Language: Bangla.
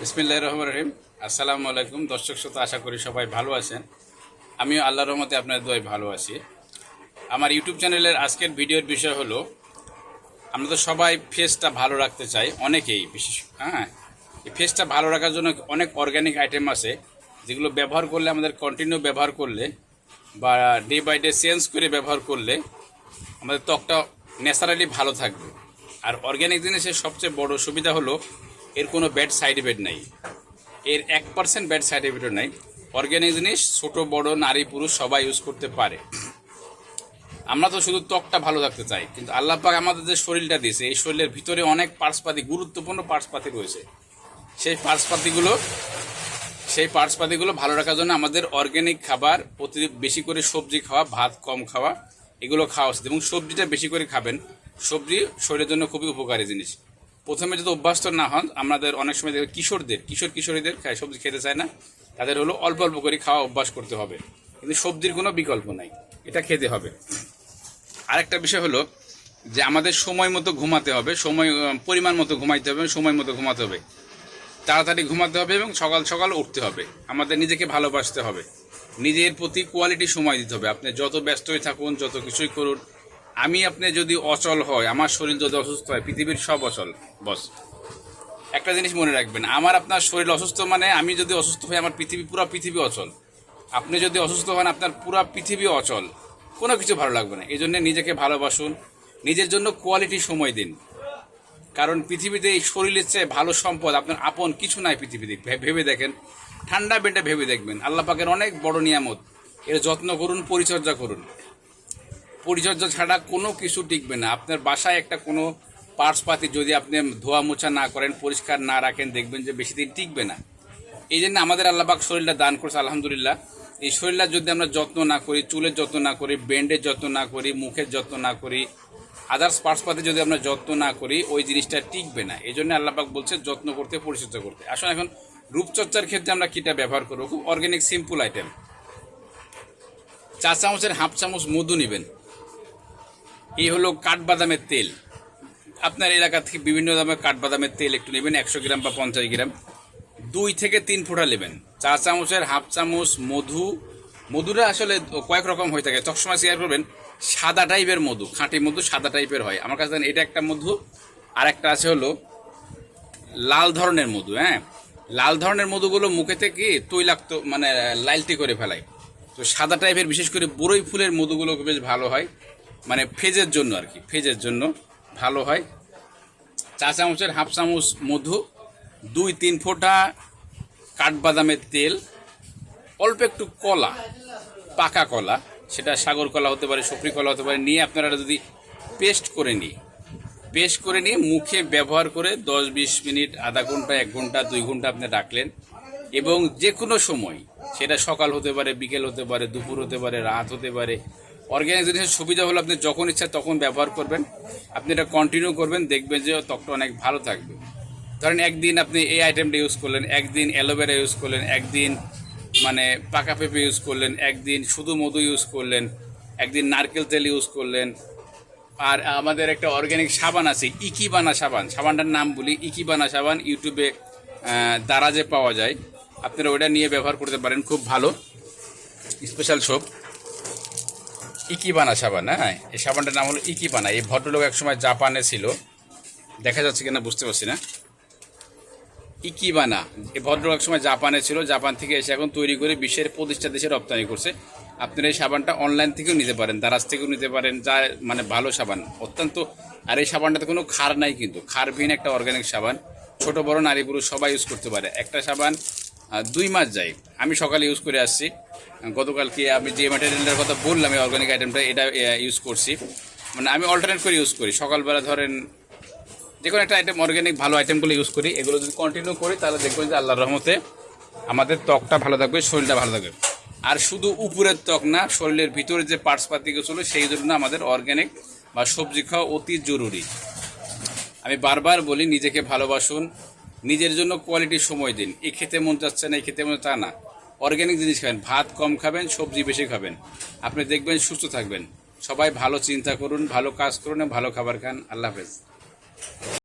বিসমিল্লাহ রহমান রহিম। আসসালামু আলাইকুম। দর্শক শ্রোতা, আশা করি সবাই ভালো আছেন। আমিও আল্লাহ রহমতে আপনার দোয়াই ভালো আছি। আমার ইউটিউব চ্যানেলের আজকের ভিডিওর বিষয় হলো, আমরা তো সবাই ফেসটা ভালো রাখতে চাই, অনেকেই বিশেষ হ্যাঁ এই ফেসটা ভালো রাখার জন্য অনেক অর্গ্যানিক আইটেম আছে, যেগুলো ব্যবহার করলে, আমাদের কন্টিনিউ ব্যবহার করলে, বা ডে বাই ডে চেঞ্জ করে ব্যবহার করলে, আমাদের ত্বকটা ন্যাচারালি ভালো থাকবে। আর অর্গ্যানিক জিনিসের সবচেয়ে বড় সুবিধা হলো এর কোনো ব্যাড সাইড এফেক্ট নাই। এর এক পার্সেন্ট ব্যাড সাইড এফেক্টও নাই। অর্গ্যানিক জিনিস, ছোটো, বড়, নারী, পুরুষ, সবাই ইউজ করতে পারে। আমরা তো শুধু ত্বকটা ভালো থাকতে চাই, কিন্তু আল্লাহ পাক আমাদের যে শরীরটা দিয়েছে, এই শরীরের ভিতরে অনেক পার্টসপাতি গুরুত্বপূর্ণ পার্সপাতি রয়েছে। সেই পার্টসপাতিগুলো সেই পার্টসপাতিগুলো ভালো রাখার জন্য আমাদের অর্গ্যানিক খাবার, প্রতি বেশি করে সবজি খাওয়া, ভাত কম খাওয়া, এগুলো খাওয়া উচিত। এবং সবজিটা বেশি করে খাবেন। সবজি শরীরের জন্য খুবই উপকারী জিনিস। প্রথমে যদি অভ্যস্ত না হন, আমাদের অনেক সময় দেখবে কিশোরদের, কিশোর কিশোরীদের খায়, সবজি খেতে চায় না। তাদের হলো অল্প অল্প করে খাওয়া অভ্যাস করতে হবে। কিন্তু সবজির কোনো বিকল্প নাই, এটা খেতে হবে। আরেকটা বিষয় হলো যে আমাদের সময় মতো ঘুমাতে হবে, সময় পরিমাণ মতো ঘুমাইতে হবে সময় মতো ঘুমাতে হবে। তাড়াতাড়ি ঘুমাতে হবে এবং সকাল সকাল উঠতে হবে। আমাদের নিজেকে ভালোবাসতে হবে। নিজের প্রতি কোয়ালিটি সময় দিতে হবে। আপনি যত ব্যস্তই থাকুন, যত কিছুই করুন আমি আপনি যদি অচল হয়, আমার শরীর যদি অসুস্থ হয়, পৃথিবীর সব অচল, বস। একটা জিনিস মনে রাখবেন, আমার আপনার শরীর অসুস্থ মানে আমি যদি অসুস্থ হই, আমার পৃথিবী, পুরো পৃথিবী অচল। আপনি যদি অসুস্থ হন, আপনার পুরো পৃথিবী অচল। কোনো কিছু ভালো লাগবে না। এই জন্য নিজেকে ভালোবাসুন, নিজের জন্য কোয়ালিটি সময় দিন। কারণ পৃথিবীতে এই শরীরের চেয়ে ভালো সম্পদ আপনার আপন কিছু নাই পৃথিবীতে। ভেবে দেখেন, ঠান্ডা বেটে ভেবে দেখবেন। আল্লাহ পাকের অনেক বড় নিয়ামত। এর যত্ন করুন, পরিচর্যা করুন। পরিচর্যা ছাড়া কোনো কিছু টিকবে না। আপনার বাসায় একটা কোনো পার্টসপাতি যদি আপনি ধোয়া মোছা না করেন, পরিষ্কার না রাখেন, দেখবেন যে বেশি দিন টিকবে না। এই জন্য আমাদের আল্লাহবাক শরীরটা দান করছে, আলহামদুলিল্লাহ। এই শরীরটা যদি আমরা যত্ন না করি, চুলের যত্ন না করি, ব্যান্ডের যত্ন না করি, মুখের যত্ন না করি আদার্স পার্টসপাতি যদি আমরা যত্ন না করি, ওই জিনিসটা টিকবে না। এই জন্য আল্লাহবাক বলছে, যত্ন করতে, পরিচর্যা করতে। আসলে এখন, রূপচর্চার ক্ষেত্রে আমরা কিটা ব্যবহার করব? খুব অর্গ্যানিক সিম্পল আইটেম চা চামচের হাফ চামচ মধু নেবেন। এই হলো কাঠবাদামের তেল। আপনার এলাকা থেকে বিভিন্ন দামের কাঠবাদামের তেল একটু নেবেন, একশো গ্রাম বা পঞ্চাশ গ্রাম। দুই থেকে তিন ফোঁটা নেবেন। চা চামচের হাফ চামচ মধু। মধুটা আসলে কয়েক রকম হয়ে থাকে। সবসময় শেয়ার করবেন, সাদা টাইপের মধু, খাঁটি মধু সাদা টাইপের হয়। আমার কাছে এটা একটা মধু আর একটা আছে হলো লাল ধরনের মধু হ্যাঁ? লাল ধরনের মধুগুলো মুখে থেকে তৈলাক্ত মানে লালটি করে ফেলায়। তো সাদা টাইপের, বিশেষ করে বড়ই ফুলের মধুগুলো বেশ ভালো হয়। মানে ফেজের জন্য আর কি, ফেজের জন্য ভালো হয়। চা চামচের হাফ চামচ মধু, দুই তিন ফোঁটা কাঠবাদামের তেল, অল্প একটু কলা, পাকা কলা, সেটা সাগর কলা হতে পারে, সুপ্রি কলা হতে পারে, নিয়ে আপনারা যদি পেস্ট করে নিই, পেস্ট করে নিয়ে মুখে ব্যবহার করে দশ বিশ মিনিট, আধা ঘণ্টা, এক ঘণ্টা, দুই ঘণ্টা আপনি রাখলেন। এবং যে কোনো সময়, সেটা সকাল হতে পারে, বিকেল হতে পারে, দুপুর হতে পারে, রাত হতে পারে অর্গ্যানিক জিনিসের সুবিধা হলো আপনি যখন ইচ্ছা তখন ব্যবহার করবেন। আপনি এটা কন্টিনিউ করবেন, দেখবেন যে ত্বকটা অনেক ভালো থাকবে। ধরেন একদিন আপনি এই আইটেমটা ইউজ করলেন, একদিন অ্যালোভেরা ইউজ করলেন, একদিন মানে পাকা পেঁপে ইউজ করলেন, একদিন শুধু মধু ইউজ করলেন, একদিন নারকেল তেল ইউজ করলেন। আর আমাদের একটা অর্গ্যানিক সাবান আছে, ইকিবানা সাবান। সাবানটার নাম বলি, ইকিবানা সাবান ইউটিউবে দারাজে পাওয়া যায়। আপনারা ওটা নিয়ে ব্যবহার করতে পারেন, খুব ভালো। স্পেশাল সোপ ইকিবানা সাবান হ্যাঁ? এই সাবানটার নাম হলো ইকিবানা এই ভদ্রলোক একসময় জাপানে ছিল। দেখা যাচ্ছে কিনা, বুঝতে পারছি না। ইকিবানা এই ভদ্রলোক একসময় জাপানে ছিল। জাপান থেকে এসে এখন তৈরি করে বিশ্বের প্রতিষ্ঠা দেশে রপ্তানি করছে। আপনারা এই সাবানটা অনলাইন থেকেও নিতে পারেন, দারাজ থেকেও নিতে পারেন, যা মানে ভালো সাবান। অত্যন্ত, আর এই সাবানটাতে কোনো খার নাই কিন্তু। খারবিহীন একটা অর্গানিক সাবান। ছোট, বড়, নারী, পুরুষ সবাই ইউজ করতে পারে। একটা সাবান দুই মাস যায় আমি সকালে ইউজ করে আসছি। গতকালকে আমি যে ম্যাটেরিয়ালটার কথা বললাম, এই অর্গানিক আইটেমটা এটা ইউজ করছি। মানে আমি অল্টারনেট করে ইউজ করি। সকালবেলা ধরেন যে কোনো একটা আইটেম অর্গ্যানিক ভালো আইটেমগুলো ইউজ করি। এগুলো যদি কন্টিনিউ করি, তাহলে দেখবেন যে আল্লাহর রহমতে আমাদের ত্বকটা ভালো থাকবে, শরীরটা ভালো থাকবে। আর শুধু উপরের ত্বক না, শরীরের ভিতরে যে পার্টস পাতিগুলো সেই জন্য আমাদের অর্গ্যানিক বা সবজি খাওয়া অতি জরুরি। আমি বারবার বলি, নিজেকে ভালোবাসুন নিজের জন্য কোয়ালিটির সময় দিন। এ খেতে মন চাচ্ছে না এই খেতে মন তা না। অর্গ্যানিক জিনিস খাবেন, ভাত কম খাবেন, সবজি বেশি খাবেন। আপনি দেখবেন সুস্থ থাকবেন। সবাই ভালো চিন্তা করুন, ভালো কাজ করুন ভালো খাবার খান। আল্লাহ হাফেজ।